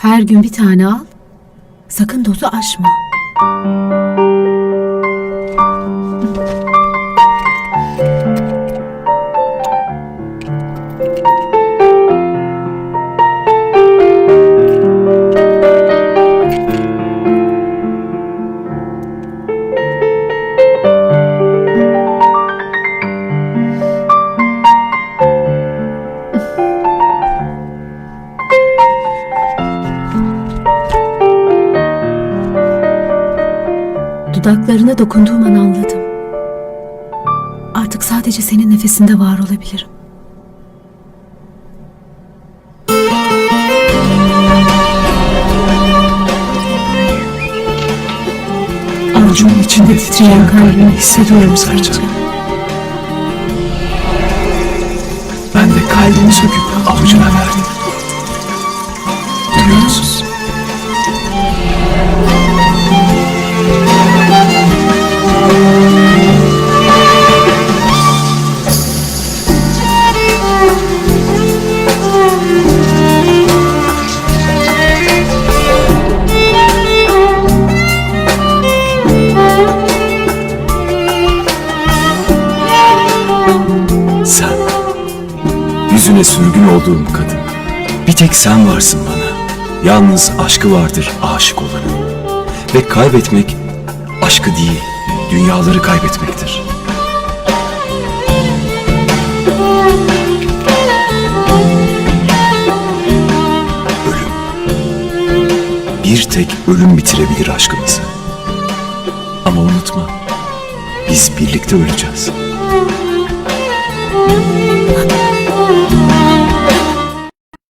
Her gün bir tane al. Sakın dozu aşma. Dudaklarına dokunduğum an anladım. Artık sadece senin nefesinde var olabilirim. Avucumun içinde Titreyen kalbimi hissediyorum sadece. Ben de kalbimi söküp avucuna verdim. Yüzüne sürgün olduğum kadın. Bir tek sen varsın bana. Yalnız aşkı vardır aşık olanın. Ve kaybetmek aşkı değil, dünyaları kaybetmektir. Ölüm. Bir tek ölüm bitirebilir aşkımızı. Ama unutma, biz birlikte öleceğiz.